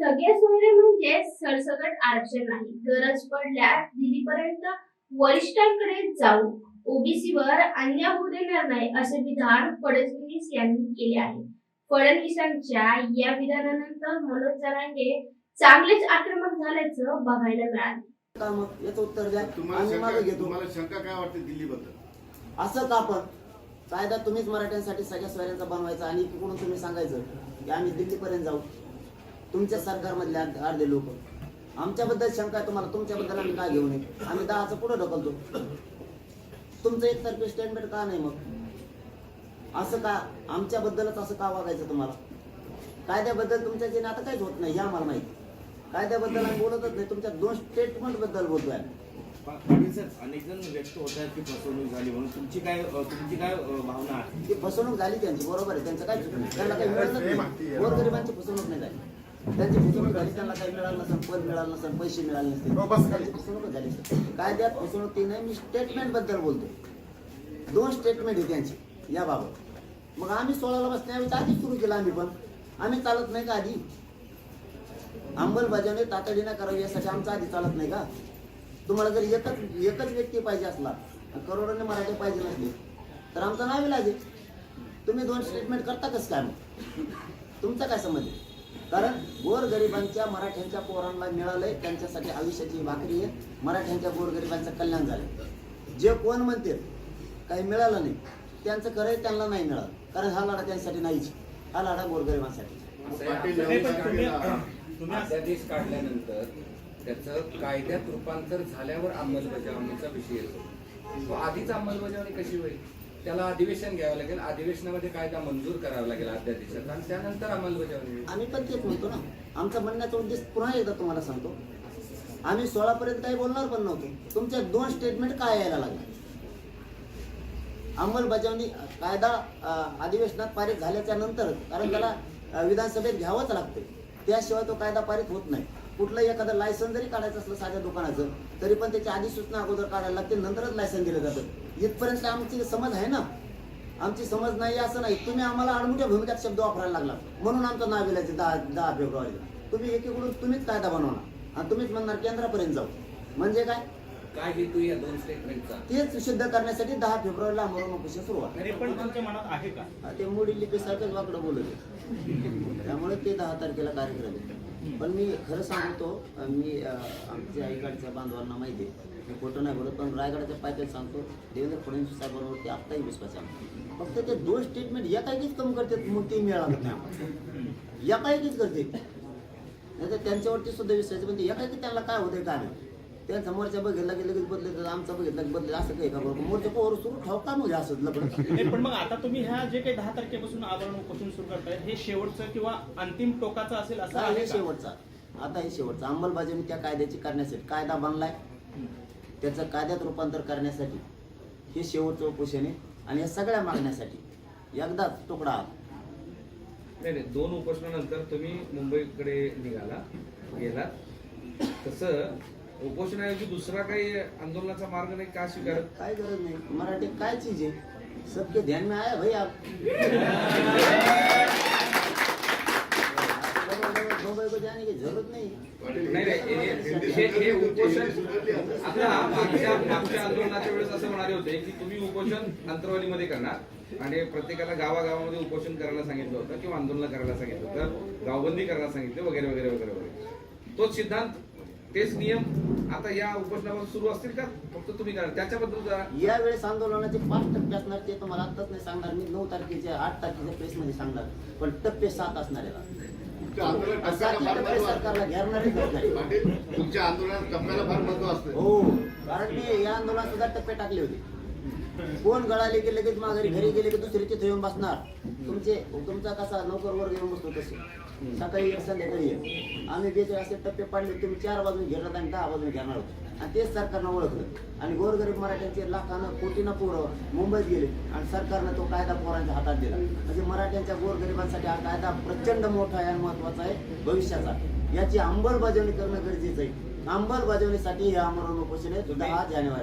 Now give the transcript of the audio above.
सगळे सोयरे म्हणजे सरसकट आरक्षण नाही. गरज पडल्यास दिल्लीपर्यंत वरिष्ठांकडे जाऊ. ओबीसीवर अन्याय होऊ देणार नाही असे विधान फडणवीस यांनी केले आहे. फडणवीसांच्या या विधानानंतर मनोज जरांगे चांगलेच आक्रमक झाल्याचं बघायला मिळाले. याचं उत्तर द्या. तुम्हाला शंका काय वाटते दिल्लीबद्दल? असं का पण कायदा तुम्हीच मराठ्यांसाठी सगळ्या सोयऱ्यांचा बनवायचा आणि इकडून तुम्ही सांगायचं की आम्ही दिल्लीपर्यंत जाऊ. तुमच्या सरकारमधले अर्धे अर्धे लोक. आमच्याबद्दल शंका आहे तुम्हाला तुमच्याबद्दल आम्ही काय घेऊ नये? आम्ही दहाचं पुढे ढकलतो. तुमचं एकतर्फी स्टेटमेंट का नाही मग? असं का? आमच्याबद्दलच असं का वागायचं तुम्हाला? कायद्याबद्दल तुमच्या जे आता काहीच होत नाही हे आम्हाला माहिती. कायद्याबद्दल आम्ही बोलतच नाही तुमच्या दोन स्टेटमेंटबद्दल बोलतोय आम्ही. पाटील साहेब अनेक जण व्यक्त होत आहेत की फसवणूक झाली म्हणून. तुमची काय तुमची काय भावना आहे? ती फसवणूक झाली त्यांची बरोबर आहे त्यांचं काय चुकलं त्यांना काही मिळालं नाही. गोरगरिबांची फसवणूक नाही झाली. त्यांची फसवणूक झाली त्यांना काही मिळालं नसेल पद मिळालं नसेल पैसे मिळाले नसतील. हो, बस. त्यांची फसवणूक झाली. कायद्यात फसवणूक? ती नाही मी स्टेटमेंटबद्दल बोलतो दोन स्टेटमेंट आहे त्यांची याबाबत मग आम्ही सोळाला बसण्याऐवजी आधीच सुरू केलं आम्ही पण. आम्ही चालत नाही का आधी? अंमलबजावणी तातडीनं करावी यासाठी आमचं आधी चालत नाही का? तुम्हाला जर एकच एकच व्यक्ती पाहिजे असला करोडोने मराठी पाहिजे नसले तर आमचं नाव आहे तुम्ही दोन स्टेटमेंट करता कसं काय मग? तुमचा काय संबंध आहे? कारण गोरगरिबांच्या मराठ्यांच्या पोरांना मिळालंय त्यांच्यासाठी आयुष्याची भाकरी आहे. मराठ्यांच्या गोरगरिबांचं कल्याण झालं जे कोण म्हणते काही मिळालं नाही. त्यांचं खरं त्यांना नाही मिळालं. कारण हा लढा त्यांच्यासाठी नाहीच. हा लढा गोरगरिबांसाठी पाटील नाही, पण तुम्ही नवीन तुम्ही अध्यादेश काढल्यानंतर त्याचं कायद्यात रूपांतर झाल्यावर अंमलबजावणीचा विषय येतो. तो आधीच अंमलबजावणी कशी होईल? त्याला अधिवेशन घ्यावं लागेल. अधिवेशनामध्ये कायदा मंजूर करावा लागेल अध्यादेशाचा आणि त्यानंतर अंमलबजावणी आम्ही पण तेच म्हणतो ना. आमचा म्हणण्याचा उद्देश पुन्हा एकदा तुम्हाला सांगतो. आम्ही सोळा पर्यंत काही बोलणार पण नव्हतो. तुमच्या दोन स्टेटमेंट काय यायला लागले? अंमलबजावणी कायदा अधिवेशनात पारित झाल्याच्यानंतर कारण त्याला विधानसभेत घ्यावंच लागते. त्याशिवाय तो कायदा पारित होत नाही. कुठलंही एखादं लायसन जरी काढायचं असलं साध्या दुकानाचं तरी पण त्याची अधिसूचना अगोदर काढायला लागते नंतरच लायसन दिलं जातं. इथपर्यंत आमची समज आहे ना. आमची समज नाही असं नाही. तुम्ही आम्हाला आडमुठ्या भूमिकात शब्द वापरायला लागला. म्हणून आमचं नाव दिलं दहा दहा फेब्रुवारीला. तुम्ही एकीकडून तुम्हीच कायदा बनवणार. आणि तुम्हीच म्हणणार केंद्रापर्यंत जाऊ. म्हणजे काय? काय हेतू या दोन स्टेटमेंटचा तेच सिद्ध करण्यासाठी दहा फेब्रुवारीला आमरण उपोषण सुरुवात तरी पण तुमच्या मनात आहे का? ते मोडी लिपीसारखंच वाकडं बोलत आहे. त्यामुळे ते दहा तारखेला कार्यक्रम आहे. पण मी खरं सांगतो मी आमच्या आईकडच्या बांधवांना माहिती आहे मी खोटं नाही बोलत पण रायगडाच्या पायथ्यात सांगतो देवेंद्र फडणवीस साहेबांवर ते आत्ताही विश्वास आहे फक्त ते दोन स्टेटमेंट एकाएकीच कमी करतात मग ते मिळालं नाही आम्हाला. एकाएकीच करते नाही तर त्यांच्यावरती सुद्धा विश्वास आहे, पण एकाएकी त्यांना काय होतंय काय नाही. त्या समोरच्या बघितला की लगेच बदलत आमचा बघितला की बदलत असं काही का बरोबर? मोर्चा पोवर सुरू ठेव का मग हे असं लपडं नाही पण मग आता तुम्ही ह्या जे काही दहा तारखेपासून आवरण उपोषण सुरू करताय हे शेवटचं किंवा अंतिम टोकाचं असेल असं आहे हे का? शेवटचा. आता हे शेवटचा. अंमलबजावणी त्या कायद्याची करण्यासाठी कायदा बनलाय. त्याचं कायद्यात रूपांतर करण्यासाठी हे शेवटचं उपोषण आहे आणि या सगळ्या मागण्यासाठी एकदाच तुकडा आला. नाही नाही दोन उपोषणानंतर तुम्ही मुंबईकडे निघाला गेला तसं उपोषणाऐवजी दुसरा काही आंदोलनाचा मार्ग नाही का स्वीकारत? काय गरज नाही. मराठी काय चीज आहे? सबके ध्यान में आया भाई आप. मुंबई को जाने की जरूरत नहीं. पाटील नाही नाही हे- हे हे उपोषण आता मागच्या मागच्या आंदोलनाच्या वेळेस असं म्हणाले होते की तुम्ही उपोषण अंतरवालीमध्ये करणार. आणि प्रत्येकाला गावागावामध्ये उपोषण करायला सांगितलं होतं किंवा आंदोलन करायला सांगितलं होतं गावबंदी करायला सांगितलं वगैरे वगैरे वगैरे वगैरे. तोच सिद्धांत तेच नियम आता या उपोषणावर सुरू असतील का? फक्त तुम्ही करा. त्याच्याबद्दल जरा यावेळेस आंदोलनाचे पाच टप्पे असणार ते तुम्हाला आताच नाही सांगणार. मी नऊ तारखेच्या आठ तारखेच्या प्रेस मध्ये सांगणार. पण टप्पे सात असणार याला. टप्पे सरकारला नाही तुमच्या आंदोलनात टप्प्याला फार महत्त्व असतं. हो कारण मी या आंदोलनात सुद्धा टप्पे टाकले होते. कोण गळाले की लगेच माघारी घरी गेले की दुसरे तिथे येऊन बसणार? तुमचे तुमचा कसा नोकर वर्ग येऊन बसतो तसे. सकाळी एक संध्याकाळी एक आम्ही बेचे असे टप्पे पाडले तुम्ही चार बाजून घेणार आणि दहा बाजून घेणार होतो आणि तेच सरकारनं ओळखलं. आणि गोरगरीब मराठ्यांचे लाखानं कोटीनं पोरं मुंबईत गेले आणि सरकारनं तो कायदा पोरांच्या हातात दिला. म्हणजे मराठ्यांच्या गोरगरिबांसाठी हा कायदा प्रचंड मोठा आहे आणि महत्त्वाचा आहे भविष्याचा. याची अंमलबजावणी करणं गरजेचं आहे. अंमलबजावणीसाठी हे आमरण उपोषण आहे दहा जानेवारी